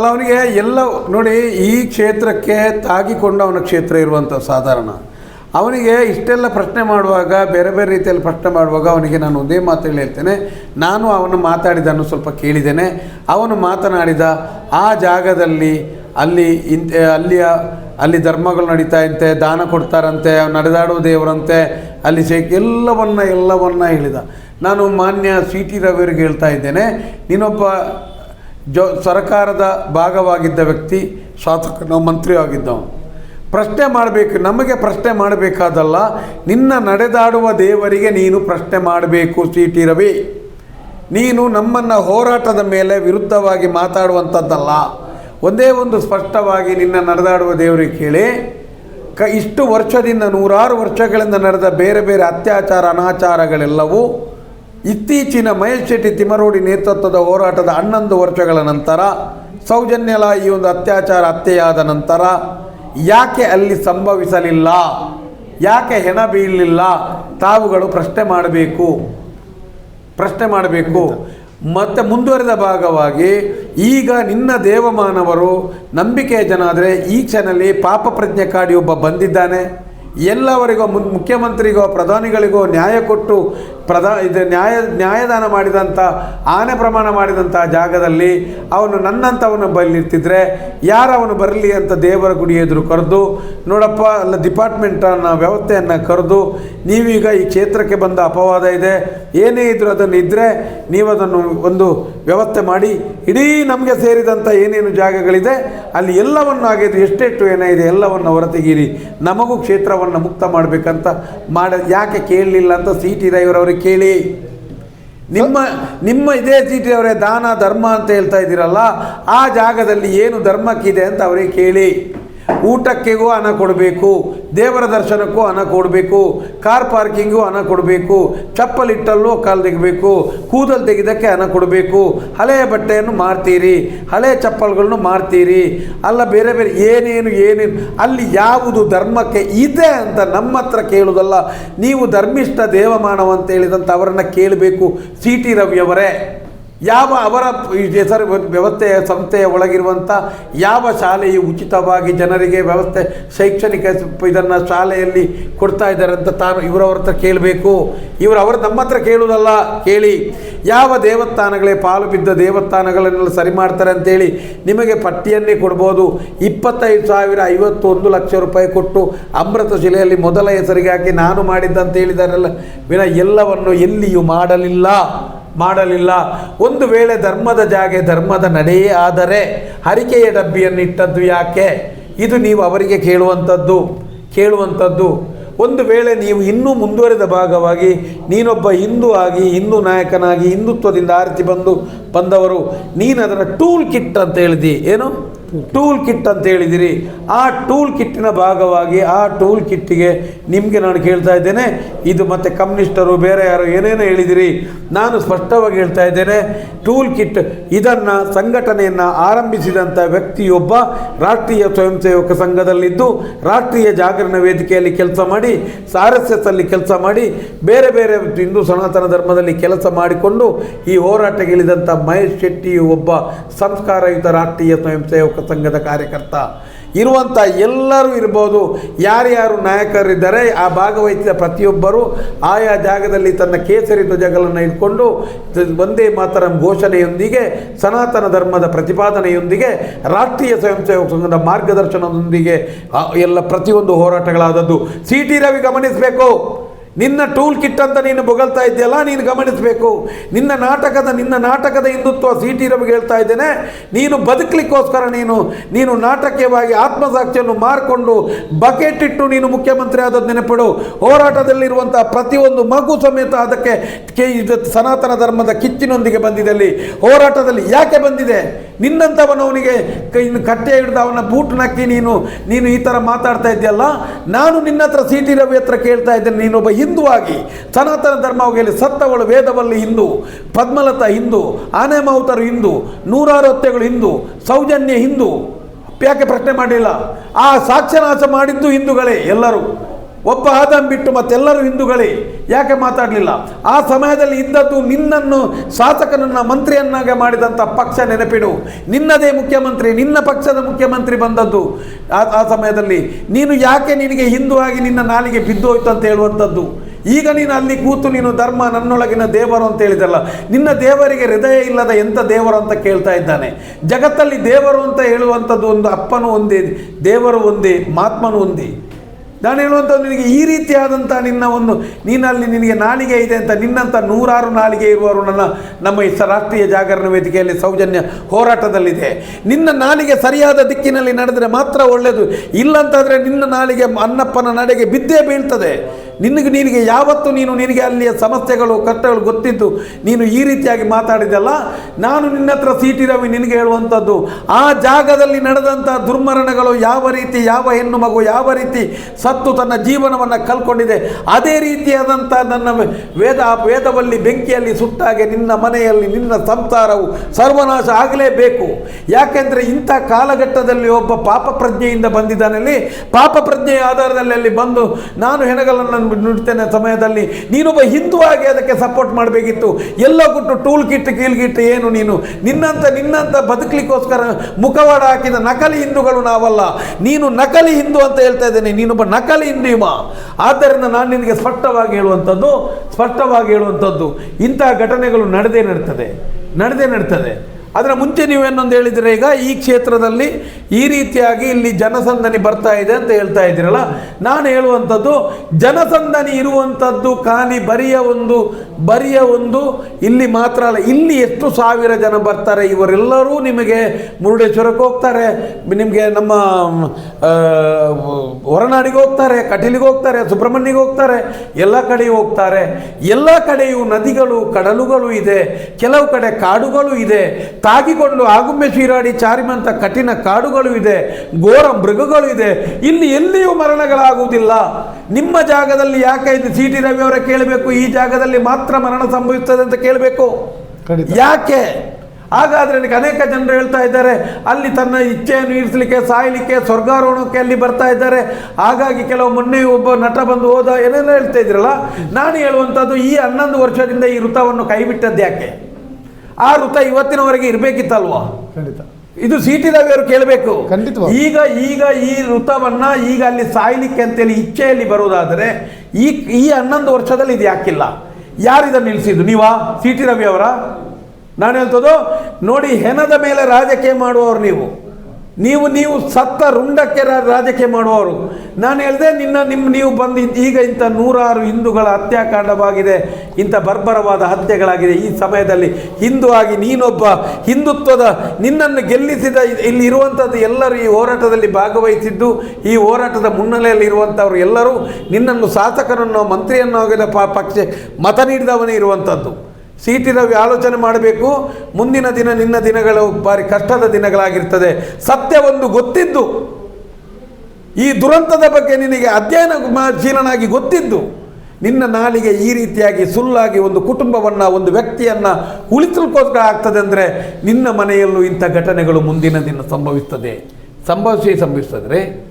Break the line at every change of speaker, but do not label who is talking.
ಅಲ್ಲ, ಅವನಿಗೆ ಎಲ್ಲ ನೋಡಿ ಈ ಕ್ಷೇತ್ರಕ್ಕೆ ತಾಗಿಕೊಂಡು ಅವನ ಕ್ಷೇತ್ರ ಇರುವಂಥ ಸಾಧಾರಣ. ಅವನಿಗೆ ಇಷ್ಟೆಲ್ಲ ಪ್ರಶ್ನೆ ಮಾಡುವಾಗ, ಬೇರೆ ಬೇರೆ ರೀತಿಯಲ್ಲಿ ಪ್ರಶ್ನೆ ಮಾಡುವಾಗ ಅವನಿಗೆ ನಾನು ಒಂದೇ ಮಾತು ಹೇಳ್ತೇನೆ, ನಾನು ಅವನು ಮಾತಾಡಿದನ್ನು ಸ್ವಲ್ಪ ಕೇಳಿದ್ದೇನೆ, ಅವನು ಮಾತನಾಡಿದ ಆ ಜಾಗದಲ್ಲಿ ಅಲ್ಲಿ ಇಂತ, ಅಲ್ಲಿಯ, ಅಲ್ಲಿ ಧರ್ಮಗಳು ನಡೀತಾ ಇಂತೆ ದಾನ ಕೊಡ್ತಾರಂತೆ ನಡೆದಾಡುವ ದೇವರಂತೆ, ಅಲ್ಲಿ ಸೇ, ಎಲ್ಲವನ್ನ ಎಲ್ಲವನ್ನ ಹೇಳಿದ. ನಾನು ಮಾನ್ಯ ಸಿ ಟಿ ರವಿಯವರಿಗೆ ಹೇಳ್ತಾ ಇದ್ದೇನೆ, ನೀನೊಬ್ಬ ಜೊ, ಸರ್ಕಾರದ ಭಾಗವಾಗಿದ್ದ ವ್ಯಕ್ತಿ ಶಾಸಕನೋ ಮಂತ್ರಿ ಆಗಿದ್ದವನು. ಪ್ರಶ್ನೆ ಮಾಡಬೇಕು, ನಮಗೆ ಪ್ರಶ್ನೆ ಮಾಡಬೇಕಾದಲ್ಲ, ನಿನ್ನ ನಡೆದಾಡುವ ದೇವರಿಗೆ ನೀನು ಪ್ರಶ್ನೆ ಮಾಡಬೇಕು, ಸಿ ಟಿ ರವಿ. ನೀನು ನಮ್ಮನ್ನು ಹೋರಾಟದ ಮೇಲೆ ವಿರುದ್ಧವಾಗಿ ಮಾತಾಡುವಂಥದ್ದಲ್ಲ. ಒಂದೇ ಒಂದು ಸ್ಪಷ್ಟವಾಗಿ ನಿನ್ನ ನಡೆದಾಡುವ ದೇವರಿಗೆ ಕೇಳಿ, ಕ, ಇಷ್ಟು ವರ್ಷದಿಂದ ನೂರಾರು ವರ್ಷಗಳಿಂದ ನಡೆದ ಬೇರೆ ಬೇರೆ ಅತ್ಯಾಚಾರ, ಅನಾಚಾರಗಳೆಲ್ಲವೂ ಇತ್ತೀಚಿನ ಮಹೇಶ್ ಶೆಟ್ಟಿ ತಿಮರೋಡಿ ನೇತೃತ್ವದ ಹೋರಾಟದ ಹನ್ನೊಂದು ವರ್ಷಗಳ ನಂತರ ಸೌಜನ್ಯಲ ಈ ಒಂದು ಅತ್ಯಾಚಾರ ಹತ್ಯೆಯಾದ ನಂತರ ಯಾಕೆ ಅಲ್ಲಿ ಸಂಭವಿಸಲಿಲ್ಲ? ಯಾಕೆ ಹೆಣ ಬೀಳಲಿಲ್ಲ? ತಾವುಗಳು ಪ್ರಶ್ನೆ ಮಾಡಬೇಕು. ಪ್ರಶ್ನೆ ಮಾಡಬೇಕು. ಮತ್ತು ಮುಂದುವರೆದ ಭಾಗವಾಗಿ ಈಗ ನಿನ್ನ ದೇವಮಾನವರು ನಂಬಿಕೆಯ ಜನ ಆದರೆ ಈ ಕ್ಷಣಲ್ಲಿ ಪಾಪ ಪ್ರಜ್ಞೆ ಕಾಡಿ ಒಬ್ಬ ಬಂದಿದ್ದಾನೆ. ಎಲ್ಲವರಿಗೂ ಮುನ್ ಮುಖ್ಯಮಂತ್ರಿಗೋ ಪ್ರಧಾನಿಗಳಿಗೋ ನ್ಯಾಯ ಕೊಟ್ಟು ಪ್ರಧಾ ಇದು ನ್ಯಾಯ ನ್ಯಾಯದಾನ ಮಾಡಿದಂಥ ಆನೆ ಪ್ರಮಾಣ ಮಾಡಿದಂಥ ಜಾಗದಲ್ಲಿ ಅವನು ನನ್ನಂಥವನು ಬಲ್ಲಿರ್ತಿದ್ರೆ ಯಾರು ಅವನು ಬರಲಿ ಅಂತ ದೇವರ ಗುಡಿ ಎದುರು ಕರೆದು, ನೋಡಪ್ಪ ಅಲ್ಲ ಡಿಪಾರ್ಟ್ಮೆಂಟನ್ನು ವ್ಯವಸ್ಥೆಯನ್ನು ಕರೆದು, ನೀವೀಗ ಈ ಕ್ಷೇತ್ರಕ್ಕೆ ಬಂದ ಅಪವಾದ ಇದೆ. ಏನೇ ಇದ್ರೂ ಅದನ್ನು ಇದ್ದರೆ ನೀವು ಅದನ್ನು ಒಂದು ವ್ಯವಸ್ಥೆ ಮಾಡಿ, ಇಡೀ ನಮಗೆ ಸೇರಿದಂಥ ಏನೇನು ಜಾಗಗಳಿದೆ, ಅಲ್ಲಿ ಎಲ್ಲವನ್ನು ಆಗಿದ್ದು ಎಷ್ಟೆಷ್ಟು ಏನಿದೆ ಎಲ್ಲವನ್ನು ಹೊರತೆಗೀರಿ ನಮಗೂ ಕ್ಷೇತ್ರವನ್ನು ಮುಕ್ತ ಮಾಡಬೇಕಂತ ಮಾಡ ಯಾಕೆ ಕೇಳಲಿಲ್ಲ ಅಂತ ಸಿ ಟಿ ರೈವರವ್ರಿಗೆ ಕೇಳಿ. ನಿಮ್ಮ ನಿಮ್ಮ ಇದೇ ಚೀಟಿ ಅವರೇ ದಾನ ಧರ್ಮ ಅಂತ ಹೇಳ್ತಾ ಇದ್ದೀರಲ್ಲ ಆ ಜಾಗದಲ್ಲಿ ಏನು ಧರ್ಮಕ್ಕಿದೆ ಅಂತ ಅವರಿಗೆ ಕೇಳಿ. ಊಟಕ್ಕೆಗೂ ಹಣ ಕೊಡಬೇಕು, ದೇವರ ದರ್ಶನಕ್ಕೂ ಹಣ ಕೊಡಬೇಕು ಕಾರ್ ಪಾರ್ಕಿಂಗೂ ಹಣ ಕೊಡಬೇಕು, ಚಪ್ಪಲಿಟ್ಟಲ್ಲೂ ಕಾಲು ತೆಗಿಬೇಕು, ಕೂದಲು ತೆಗೆದಕ್ಕೆ ಹಣ ಕೊಡಬೇಕು ಹಳೆಯ ಬಟ್ಟೆಯನ್ನು ಮಾರ್ತೀರಿ ಹಳೆಯ ಚಪ್ಪಲ್ಗಳನ್ನು ಮಾರ್ತೀರಿ, ಅಲ್ಲ ಬೇರೆ ಬೇರೆ ಏನೇನು ಏನೇನು, ಅಲ್ಲಿ ಯಾವುದು ಧರ್ಮಕ್ಕೆ ಇದೆ ಅಂತ ನಮ್ಮ ಹತ್ರ ಕೇಳುವುದಲ್ಲ ನೀವು ಧರ್ಮಿಷ್ಠ ದೇವಮಾನವ ಅಂತ ಹೇಳಿದಂಥ ಅವರನ್ನು ಕೇಳಬೇಕು, ಸಿ ಟಿ ರವಿಯವರೇ. ಯಾವ ಅವರ ಹೆಸರು ವ್ಯವಸ್ಥೆಯ ಸಂಸ್ಥೆಯ ಒಳಗಿರುವಂಥ ಯಾವ ಶಾಲೆಯು ಉಚಿತವಾಗಿ ಜನರಿಗೆ ವ್ಯವಸ್ಥೆ, ಶೈಕ್ಷಣಿಕ ಇದನ್ನು ಶಾಲೆಯಲ್ಲಿ ಕೊಡ್ತಾ ಇದ್ದಾರೆ ಅಂತ ತಾನು ಇವರವ್ರ ಹತ್ರ ಕೇಳಬೇಕು. ಇವರು ಅವರು ನಮ್ಮ ಹತ್ರ ಕೇಳುವುದಲ್ಲ, ಕೇಳಿ. ಯಾವ ದೇವಸ್ಥಾನಗಳೇ ಪಾಲು ಬಿದ್ದ ದೇವಸ್ಥಾನಗಳನ್ನೆಲ್ಲ ಸರಿ ಮಾಡ್ತಾರೆ ಅಂತೇಳಿ ನಿಮಗೆ ಪಟ್ಟಿಯನ್ನೇ ಕೊಡ್ಬೋದು. ಇಪ್ಪತ್ತೈದು ಸಾವಿರ ಐವತ್ತೊಂದು ಲಕ್ಷ ರೂಪಾಯಿ ಕೊಟ್ಟು ಅಮೃತ ಶಿಲೆಯಲ್ಲಿ ಮೊದಲ ಹೆಸರಿಗೆ ಹಾಕಿ ನಾನು ಮಾಡಿದ್ದಂತ ಹೇಳಿದಾರಲ್ಲ ವಿನ ಎಲ್ಲವನ್ನು ಎಲ್ಲಿಯೂ ಮಾಡಲಿಲ್ಲ. ಮಾಡಲಿಲ್ಲ. ಒಂದು ವೇಳೆ ಧರ್ಮದ ಜಾಗೆ ಧರ್ಮದ ನಡೆಯೇ ಆದರೆ ಹರಿಕೆಯ ಡಬ್ಬಿಯನ್ನು ಇಟ್ಟದ್ದು ಯಾಕೆ? ಇದು ನೀವು ಅವರಿಗೆ ಕೇಳುವಂಥದ್ದು ಕೇಳುವಂಥದ್ದು. ಒಂದು ವೇಳೆ ನೀವು ಇನ್ನೂ ಮುಂದುವರೆದ ಭಾಗವಾಗಿ ನೀನೊಬ್ಬ ಹಿಂದೂ ಆಗಿ, ಹಿಂದೂ ನಾಯಕನಾಗಿ ಹಿಂದುತ್ವದಿಂದ ಆರಿಸಿ ಬಂದು ಬಂದವರು ನೀನು ಅದರ ಟೂಲ್ ಕಿಟ್ ಅಂತ ಹೇಳಿದಿ. ಏನು? ಟೂಲ್ ಕಿಟ್ ಅಂತ ಹೇಳಿದಿರಿ. ಆ ಟೂಲ್ ಕಿಟ್ಟಿನ ಭಾಗವಾಗಿ ಆ ಟೂಲ್ ಕಿಟ್ಟಿಗೆ ನಿಮಗೆ ನಾನು ಕೇಳ್ತಾ ಇದ್ದೇನೆ. ಇದು ಮತ್ತೆ ಕಮ್ಯುನಿಸ್ಟರು ಬೇರೆ ಯಾರು ಏನೇನೋ ಹೇಳಿದಿರಿ. ನಾನು ಸ್ಪಷ್ಟವಾಗಿ ಹೇಳ್ತಾ ಇದ್ದೇನೆ, ಟೂಲ್ ಕಿಟ್ ಇದನ್ನು ಸಂಘಟನೆಯನ್ನು ಆರಂಭಿಸಿದಂಥ ವ್ಯಕ್ತಿಯೊಬ್ಬ ರಾಷ್ಟ್ರೀಯ ಸ್ವಯಂ ಸೇವಕ ಸಂಘದಲ್ಲಿದ್ದು, ರಾಷ್ಟ್ರೀಯ ಜಾಗರಣ ವೇದಿಕೆಯಲ್ಲಿ ಕೆಲಸ ಮಾಡಿ ಅಲ್ಲಿ ಕೆಲಸ ಮಾಡಿ, ಬೇರೆ ಬೇರೆ ಹಿಂದೂ ಸನಾತನ ಧರ್ಮದಲ್ಲಿ ಕೆಲಸ ಮಾಡಿಕೊಂಡು ಈ ಹೋರಾಟಗಿಳಿದಂಥ ಮಹೇಶ್ ಶೆಟ್ಟಿ ಒಬ್ಬ ಸಂಸ್ಕಾರಯುತ ರಾಷ್ಟ್ರೀಯ ಸ್ವಯಂ ಸೇವಕ ಸಂಘದ ಕಾರ್ಯಕರ್ತ. ಇರುವಂಥ ಎಲ್ಲರೂ ಇರ್ಬೋದು, ಯಾರ್ಯಾರು ನಾಯಕರಿದ್ದಾರೆ, ಆ ಭಾಗವಹಿಸಿದ ಪ್ರತಿಯೊಬ್ಬರು ಆಯಾ ಜಾಗದಲ್ಲಿ ತನ್ನ ಕೇಸರಿ ಧ್ವಜಗಳನ್ನು ಇಟ್ಕೊಂಡು, ಒಂದೇ ಮಾತರಂ ಘೋಷಣೆಯೊಂದಿಗೆ, ಸನಾತನ ಧರ್ಮದ ಪ್ರತಿಪಾದನೆಯೊಂದಿಗೆ, ರಾಷ್ಟ್ರೀಯ ಸ್ವಯಂ ಸೇವಕ ಸಂಘದ ಮಾರ್ಗದರ್ಶನದೊಂದಿಗೆ ಎಲ್ಲ ಪ್ರತಿಯೊಂದು ಹೋರಾಟಗಳಾದದ್ದು. ಸಿ ರವಿ ಗಮನಿಸಬೇಕು. ನಿನ್ನ ಟೂಲ್ ಕಿಟ್ ಅಂತ ನೀನು ಬೊಗಳ್ತಾ ಇದೆಯಲ್ಲ ನೀನು ಗಮನಿಸಬೇಕು. ನಿನ್ನ ನಾಟಕದ ನಿನ್ನ ನಾಟಕದ ಹಿಂದುತ್ವ ಸಿ ಟಿ ರವಿಗೆ ಹೇಳ್ತಾ ಇದ್ದೇನೆ. ನೀನು ಬದುಕಲಿಕ್ಕೋಸ್ಕರ ನೀನು ನೀನು ನಾಟಕೀಯವಾಗಿ ಆತ್ಮಸಾಕ್ಷಿಯನ್ನು ಮಾರಿಕೊಂಡು ಬಕೆಟ್ ಇಟ್ಟು ನೀನು ಮುಖ್ಯಮಂತ್ರಿ ಆದದ್ದು ನೆನಪಿಡು. ಹೋರಾಟದಲ್ಲಿರುವಂಥ ಪ್ರತಿಯೊಂದು ಮಗು ಸಮೇತ ಅದಕ್ಕೆ ಸನಾತನ ಧರ್ಮದ ಕಿಚ್ಚಿನೊಂದಿಗೆ ಬಂದಿದೆ ಅಲ್ಲಿ. ಹೋರಾಟದಲ್ಲಿ ಯಾಕೆ ಬಂದಿದೆ? ನಿನ್ನಂಥವನವನಿಗೆ ಕೈ ಕಟ್ಟೆ ಹಿಡಿದು ಅವನ ಬೂಟ್ ನಕ್ಕಿ ನೀನು ನೀನು ಈ ಥರ ಮಾತಾಡ್ತಾ ಇದೆಯಲ್ಲ ನಾನು ನಿನ್ನ ಹತ್ರ ಸಿ ಟಿ ರವಿ ಹತ್ರ ಕೇಳ್ತಾ ಇದ್ದೇನೆ, ನೀನೊಬ್ಬ ಹಿಂದುವಾಗಿ ಸನಾತನ ಧರ್ಮವಾಗಿ ಸತ್ತವಳು ವೇದವಲ್ಲಿ ಹಿಂದೂ, ಪದ್ಮಲತಾ ಹಿಂದೂ ಆನೆ ಮಾವುತರು ಹಿಂದೂ, ನೂರಾರು ಹತ್ಯೆಗಳು ಹಿಂದೂ, ಸೌಜನ್ಯ ಹಿಂದೂ. ಯಾಕೆ ಪ್ರಶ್ನೆ ಮಾಡಿಲ್ಲ? ಆ ಸಾಕ್ಷ್ಯನಾಶ ಮಾಡಿದ್ದು ಹಿಂದೂಗಳೇ ಎಲ್ಲರೂ. ಒಬ್ಬ ಆದಂ ಬಿಟ್ಟು ಮತ್ತೆಲ್ಲರೂ ಹಿಂದೂಗಳೇ. ಯಾಕೆ ಮಾತಾಡಲಿಲ್ಲ? ಆ ಸಮಯದಲ್ಲಿ ಇದ್ದದ್ದು ನಿನ್ನನ್ನು ಶಾಸಕನನ್ನ ಮಂತ್ರಿಯನ್ನಾಗಿ ಮಾಡಿದಂಥ ಪಕ್ಷ ನೆನಪಿಡು. ನಿನ್ನದೇ ಮುಖ್ಯಮಂತ್ರಿ, ನಿನ್ನ ಪಕ್ಷದ ಮುಖ್ಯಮಂತ್ರಿ ಬಂದದ್ದು ಆ ಆ ಸಮಯದಲ್ಲಿ. ನೀನು ಯಾಕೆ ನಿನಗೆ ಹಿಂದೂ ಆಗಿ ನಿನ್ನ ನಾಲಿಗೆ ಬಿದ್ದೋಯ್ತು ಅಂತ ಹೇಳುವಂಥದ್ದು? ಈಗ ನೀನು ಅಲ್ಲಿ ಕೂತು ನೀನು ಧರ್ಮ ನನ್ನೊಳಗಿನ ದೇವರು ಅಂತ ಹೇಳಿದಲ್ಲ. ನಿನ್ನ ದೇವರಿಗೆ ಹೃದಯ ಇಲ್ಲದ ಎಂಥ ದೇವರು ಅಂತ ಕೇಳ್ತಾ ಇದ್ದಾನೆ. ಜಗತ್ತಲ್ಲಿ ದೇವರು ಅಂತ ಹೇಳುವಂಥದ್ದು ಒಂದು ಅಪ್ಪನೂ ಒಂದೇ, ದೇವರು ಒಂದೇ, ಮಾತ್ಮನು ಒಂದೇ. ನಾನು ಹೇಳುವಂಥ ನಿನಗೆ ಈ ರೀತಿಯಾದಂಥ ನಿನ್ನ ಒಂದು, ನೀನಲ್ಲಿ ನಿನಗೆ ನಾಲಿಗೆ ಇದೆ ಅಂತ, ನಿನ್ನಂಥ ನೂರಾರು ನಾಲಿಗೆ ಇರುವವರು ನನ್ನ, ನಮ್ಮ ಈ ರಾಷ್ಟ್ರೀಯ ಜಾಗರಣ ವೇದಿಕೆಯಲ್ಲಿ ಸೌಜನ್ಯ ಹೋರಾಟದಲ್ಲಿದೆ. ನಿನ್ನ ನಾಲಿಗೆ ಸರಿಯಾದ ದಿಕ್ಕಿನಲ್ಲಿ ನಡೆದರೆ ಮಾತ್ರ ಒಳ್ಳೆಯದು ಇಲ್ಲಂತಾದರೆ ನಿನ್ನ ನಾಲಿಗೆ ಅನ್ನಪ್ಪನ ನಡೆಗೆ ಬಿದ್ದೇ ಬೀಳ್ತದೆ. ನಿನಗೆ ನಿನಗೆ ಯಾವತ್ತು ನೀನು ನಿನಗೆ ಅಲ್ಲಿಯ ಸಮಸ್ಯೆಗಳು, ಕಷ್ಟಗಳು ಗೊತ್ತಿದ್ದು ನೀನು ಈ ರೀತಿಯಾಗಿ ಮಾತಾಡಿದ್ದಲ್ಲ. ನಾನು ನಿನ್ನ ಹತ್ರ ಸೀಟಿ ರವಿ ನಿನಗೆ ಹೇಳುವಂಥದ್ದು, ಆ ಜಾಗದಲ್ಲಿ ನಡೆದಂಥ ದುರ್ಮರಣಗಳು ಯಾವ ರೀತಿ, ಯಾವ ಹೆಣ್ಣು ಮಗು ಯಾವ ರೀತಿ ಸತ್ತು ತನ್ನ ಜೀವನವನ್ನು ಕಲ್ಕೊಂಡಿದೆ ಅದೇ ರೀತಿಯಾದಂಥ ನನ್ನ ವೇದ, ವೇದವಲ್ಲಿ ಬೆಂಕಿಯಲ್ಲಿ ಸುಟ್ಟಾಗೆ ನಿನ್ನ ಮನೆಯಲ್ಲಿ ನಿನ್ನ ಸಂಸಾರವು ಸರ್ವನಾಶ ಆಗಲೇಬೇಕು. ಯಾಕೆಂದರೆ ಇಂಥ ಕಾಲಘಟ್ಟದಲ್ಲಿ ಒಬ್ಬ ಪಾಪ ಪ್ರಜ್ಞೆಯಿಂದ ಬಂದಿದ್ದಾನಲ್ಲಿ ಪಾಪ ಪ್ರಜ್ಞೆಯ ಆಧಾರದಲ್ಲಿ ಬಂದು, ನಾನು ಹೆಣಗಲನ್ನು ನುಡ್ತೇನೆ ಸಮಯದಲ್ಲಿ. ನೀನೊಬ್ಬ ಹಿಂದೂ ಆಗಿ ಅದಕ್ಕೆ ಸಪೋರ್ಟ್ ಮಾಡಬೇಕಿತ್ತು. ಎಲ್ಲ ಕೊಟ್ಟು ಟೂಲ್ ಕಿಟ್ ಕೀಲ್ಗಿಟ್ಟು ಏನು ನೀನು? ನಿನ್ನಂತ ನಿನ್ನಂತ ಬದುಕಲಿಕ್ಕೋಸ್ಕರ ಮುಖವಾಡ ಹಾಕಿದ ನಕಲಿ ಹಿಂದೂಗಳು ನಾವಲ್ಲ. ನೀನು ನಕಲಿ ಹಿಂದೂ ಅಂತ ಹೇಳ್ತಾ ಇದ್ದೇನೆ. ನೀನೊಬ್ಬ ನಕಲಿ ಹಿಂದೂಮ ಆದ್ದರಿಂದ ನಾನು ನಿನಗೆ ಸ್ಪಷ್ಟವಾಗಿ ಹೇಳುವಂಥದ್ದು ಸ್ಪಷ್ಟವಾಗಿ ಹೇಳುವಂಥದ್ದು, ಇಂತಹ ಘಟನೆಗಳು ನಡೆದೇ ನಡ್ತದೆ. ನಡೆದೇ ನಡ್ತದೆ. ಅದರ ಮುಂಚೆ ನೀವೇನೊಂದು ಹೇಳಿದರೆ ಈಗ ಈ ಕ್ಷೇತ್ರದಲ್ಲಿ ಈ ರೀತಿಯಾಗಿ ಇಲ್ಲಿ ಜನಸಂದಣಿ ಬರ್ತಾ ಇದೆ ಅಂತ ಹೇಳ್ತಾ ಇದ್ದೀರಲ್ಲ, ನಾನು ಹೇಳುವಂಥದ್ದು ಜನಸಂದಣಿ ಇರುವಂಥದ್ದು ಖಾಲಿ ಬರಿಯ ಒಂದು ಬರಿಯ ಒಂದು, ಇಲ್ಲಿ ಮಾತ್ರ ಅಲ್ಲ, ಇಲ್ಲಿ ಎಷ್ಟು ಸಾವಿರ ಜನ ಬರ್ತಾರೆ, ಇವರೆಲ್ಲರೂ ನಿಮಗೆ ಮುರುಡೇಶ್ವರಕ್ಕೆ ಹೋಗ್ತಾರೆ, ನಿಮಗೆ ನಮ್ಮ ಹೊರನಾಡಿಗೆ ಹೋಗ್ತಾರೆ, ಕಟೀಲಿಗೆ ಹೋಗ್ತಾರೆ, ಸುಬ್ರಹ್ಮಣ್ಯಗೆ ಹೋಗ್ತಾರೆ, ಎಲ್ಲ ಕಡೆಯೂ ಹೋಗ್ತಾರೆ. ಎಲ್ಲ ಕಡೆಯೂ ನದಿಗಳು, ಕಡಲುಗಳು ಇದೆ, ಕೆಲವು ಕಡೆ ಕಾಡುಗಳು ಇದೆ, ತಾಗಿಕೊಂಡು ಆಗುಂಬೆ ಶೀರಾಡಿ ಚಾರಿಮಂತ ಕಠಿಣ ಕಾಡುಗಳು ಇದೆ, ಘೋರ ಮೃಗಗಳು ಇದೆ. ಇಲ್ಲಿ ಎಲ್ಲಿಯೂ ಮರಣಗಳಾಗುವುದಿಲ್ಲ. ನಿಮ್ಮ ಜಾಗದಲ್ಲಿ ಯಾಕೆ ಇದು ಸಿ ಟಿ ರವಿ ಅವರ ಕೇಳಬೇಕು? ಈ ಜಾಗದಲ್ಲಿ ಮಾತ್ರ ಮರಣ ಸಂಭವಿಸ್ತದೆ ಅಂತ ಕೇಳಬೇಕು. ಯಾಕೆ? ಹಾಗಾದ್ರೆ ನನಗೆ ಅನೇಕ ಜನರು ಹೇಳ್ತಾ ಇದ್ದಾರೆ ಅಲ್ಲಿ ತನ್ನ ಇಚ್ಛೆಯನ್ನು ಇರಿಸಲಿಕ್ಕೆ ಸಾಯಲಿಕ್ಕೆ ಸ್ವರ್ಗಾರೋಹಣಕ್ಕೆ ಅಲ್ಲಿ ಬರ್ತಾ ಇದ್ದಾರೆ. ಹಾಗಾಗಿ ಕೆಲವು ಮೊನ್ನೆ ಒಬ್ಬ ನಟ ಬಂದು ಹೋದ ಏನೇನೋ ಹೇಳ್ತಾ ಇದ್ರಲ್ಲ ನಾನು ಹೇಳುವಂಥದ್ದು ಈ ಹನ್ನೊಂದು ವರ್ಷದಿಂದ ಈ ಋತವನ್ನು ಕೈಬಿಟ್ಟದ್ದು ಯಾಕೆ? ಆ ಋತ ಇವತ್ತಿನವರೆಗೆ ಇರಬೇಕಿತ್ತಲ್ವಾ?
ಖಂಡಿತ.
ಇದು ಸಿಟಿ ರವಿ ಅವರು ಕೇಳಬೇಕು.
ಖಂಡಿತ
ಈಗ ಈಗ ಈ ಋತವನ್ನ ಈಗ ಅಲ್ಲಿ ಸಾಯ್ಲಿಕ್ಕೆ ಅಂತೇಳಿ ಇಚ್ಛೆಯಲ್ಲಿ ಬರುವುದಾದರೆ ಈ ಈ ಹನ್ನೊಂದು ವರ್ಷದಲ್ಲಿ ಇದು ಯಾಕಿಲ್ಲ? ಯಾರಿದನ್ನು ನಿಲ್ಲಿಸಿದ್ದು ನೀವಾ? ಸಿ ಟಿ ರವಿ ಅವರ? ನಾನು ಹೇಳ್ತದೋ ನೋಡಿ ಹೆಣದ ಮೇಲೆ ರಾಜಕೀಯ ಮಾಡುವವರು ನೀವು. ನೀವು ನೀವು ಸತ್ತ ರುಂಡಕ್ಕೆ ರಾಜಕೀಯ ಮಾಡುವವರು. ನಾನು ಹೇಳಿದೆ ನಿನ್ನ ನಿಮ್ಮ ನೀವು ಬಂದು ಈಗ ಇಂಥ ನೂರಾರು ಹಿಂದೂಗಳ ಹತ್ಯಾಕಾಂಡವಾಗಿದೆ ಇಂಥ ಬರ್ಬರವಾದ ಹತ್ಯೆಗಳಾಗಿದೆ. ಈ ಸಮಯದಲ್ಲಿ ಹಿಂದೂ ಆಗಿ ನೀನೊಬ್ಬ ಹಿಂದುತ್ವದ ನಿನ್ನನ್ನು ಗೆಲ್ಲಿಸಿದ ಇಲ್ಲಿ ಇರುವಂಥದ್ದು ಎಲ್ಲರೂ ಈ ಹೋರಾಟದಲ್ಲಿ ಭಾಗವಹಿಸಿದ್ದು, ಈ ಹೋರಾಟದ ಮುನ್ನೆಲೆಯಲ್ಲಿ ಇರುವಂಥವ್ರು ಎಲ್ಲರೂ ನಿನ್ನನ್ನು ಶಾಸಕರನ್ನು ಮಂತ್ರಿಯನ್ನು ಪಕ್ಷ ಮತ ನೀಡಿದವನೇ ಇರುವಂಥದ್ದು ಸಿ ಆಲೋಚನೆ ಮಾಡಬೇಕು. ಮುಂದಿನ ದಿನ ನಿನ್ನ ದಿನಗಳು ಭಾರಿ ಕಷ್ಟದ ದಿನಗಳಾಗಿರ್ತದೆ. ಸತ್ಯ ಒಂದು ಗೊತ್ತಿದ್ದು. ಈ ದುರಂತದ ಬಗ್ಗೆ ನಿನಗೆ ಅಧ್ಯಯನ ಶೀಲನಾಗಿ ಗೊತ್ತಿದ್ದು. ನಿನ್ನ ನಾಲಿಗೆ ಈ ರೀತಿಯಾಗಿ ಸುಳ್ಳಾಗಿ ಒಂದು ಕುಟುಂಬವನ್ನು, ಒಂದು ವ್ಯಕ್ತಿಯನ್ನು ಉಳಿಸಲಿಕ್ಕೋಸ್ಕರ ಆಗ್ತದೆ ಅಂದರೆ ನಿನ್ನ ಮನೆಯಲ್ಲೂ ಇಂಥ ಘಟನೆಗಳು ಮುಂದಿನ ದಿನ ಸಂಭವಿಸ್ತದೆ. ಸಂಭವಿಸಿ ಸಂಭವಿಸ್ತದೆ